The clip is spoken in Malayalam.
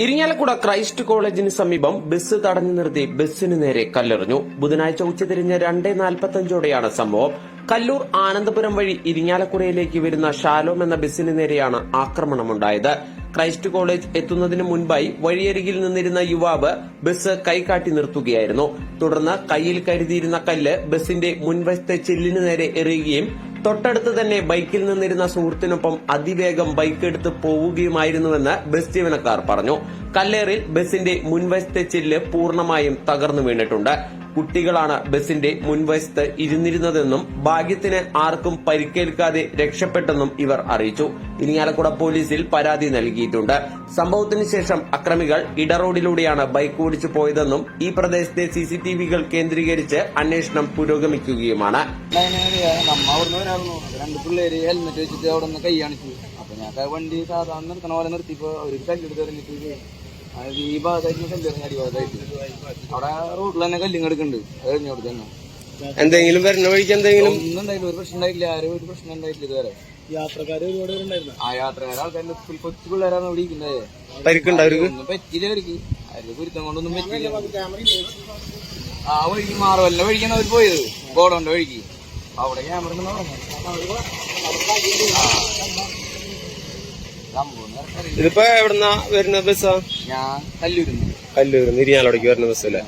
ഇരിങ്ങാലക്കുട ക്രൈസ്റ്റ് കോളേജിന് സമീപം ബസ് തടഞ്ഞു നിർത്തി ബസ്സിന് നേരെ കല്ലെറിഞ്ഞു. ബുധനാഴ്ച ഉച്ചതിരിഞ്ഞ് രണ്ടേ നാൽപ്പത്തഞ്ചോടെയാണ് സംഭവം. കല്ലൂർ ആനന്ദപുരം വഴി ഇരിങ്ങാലക്കുടയിലേക്ക് വരുന്ന ഷാലോം എന്ന ബസ്സിന് നേരെയാണ് ആക്രമണമുണ്ടായത്. ക്രൈസ്റ്റ് കോളേജ് എത്തുന്നതിന് മുൻപായി വഴിയരികിൽ നിന്നിരുന്ന യുവാവ് ബസ് കൈകാട്ടി നിർത്തുകയായിരുന്നു. തുടർന്ന് കയ്യിൽ കരുതിയിരുന്ന കല്ല് ബസിന്റെ മുൻവശത്തെ ചില്ലിന് നേരെ എറിയുകയും തൊട്ടടുത്ത് തന്നെ ബൈക്കിൽ നിന്നിരുന്ന സുഹൃത്തിനൊപ്പം അതിവേഗം ബൈക്ക് എടുത്ത് പോവുകയുമായിരുന്നുവെന്ന് ബസ് ജീവനക്കാർ പറഞ്ഞു. കല്ലേറിൽ ബസിന്റെ മുൻവശത്തെ ചില്ല് പൂർണമായും തകർന്നു വീണിട്ടുണ്ട്. കുട്ടികളാണ് ബസിന്റെ മുൻവശത്ത് ഇരുന്നിരുന്നതെന്നും ഭാഗ്യത്തിന് ആർക്കും പരിക്കേൽക്കാതെ രക്ഷപ്പെട്ടെന്നും ഇവർ അറിയിച്ചു. ഇരിങ്ങാലക്കുട പോലീസിൽ പരാതി നൽകിയിട്ടുണ്ട്. സംഭവത്തിന് ശേഷം അക്രമികൾ ഇടറോഡിലൂടെയാണ് ബൈക്ക് ഓടിച്ചു പോയതെന്നും ഈ പ്രദേശത്തെ സിസിടിവികൾ കേന്ദ്രീകരിച്ച് അന്വേഷണം പുരോഗമിക്കുകയുമാണ്. അപ്പൊ ഞാൻ വണ്ടി സാധാരണ നിർത്തണ പോലെ നിർത്തിയപ്പോ ഒരു എറിഞ്ഞിട്ട് അതായത് ഈ ഭാഗത്തായിട്ട് കല്ലെറിഞ്ഞ അടി ഭാഗത്തായിട്ട്. അവിടെ റോഡിൽ തന്നെ കല്ലിങ് എടുക്കുന്നുണ്ട് അത് കഴിഞ്ഞ അവിടെ തന്നെ. എന്തെങ്കിലും വരുന്ന വഴിക്ക് എന്തെങ്കിലും? ഒന്നും ഉണ്ടായില്ല. ഒരു പ്രശ്നം ഉണ്ടായില്ല. ആരും ഒരു പ്രശ്നം ഉണ്ടായിട്ടില്ല ഇതുവരെ. യാത്രക്കാർ ഒരുപാട് പേരുണ്ടായിരുന്നു ആ യാത്രക്കാരെ ആൾക്കാരുടെ ഫുൾ കൊച്ചു പിള്ളേരാണ് ഇവിടെ ഇരിക്കുന്നത്. പരിക്കുണ്ടായിരുന്നു അവർക്ക്? ഒന്നും പറ്റില്ല അവർക്ക്. അവർക്ക് കുരുത്തം കൊണ്ടൊന്നും പറ്റില്ല ആ വഴിക്ക് മാറുമല്ല വഴിക്കാണ് അവർ പോയത്. ഗോഡോന്റെ വഴിക്ക്. അവിടെ ക്യാമറ നിനക്കറിയില്ല. ഇതിപ്പോ എവിടുന്ന വരുന്ന ബസ്സാ ഞാൻ കല്ലൂരിന്ന്. കല്ലൂർ ഇരിങ്ങാലോടേക്ക് വരുന്ന ബസ്സല്ലേ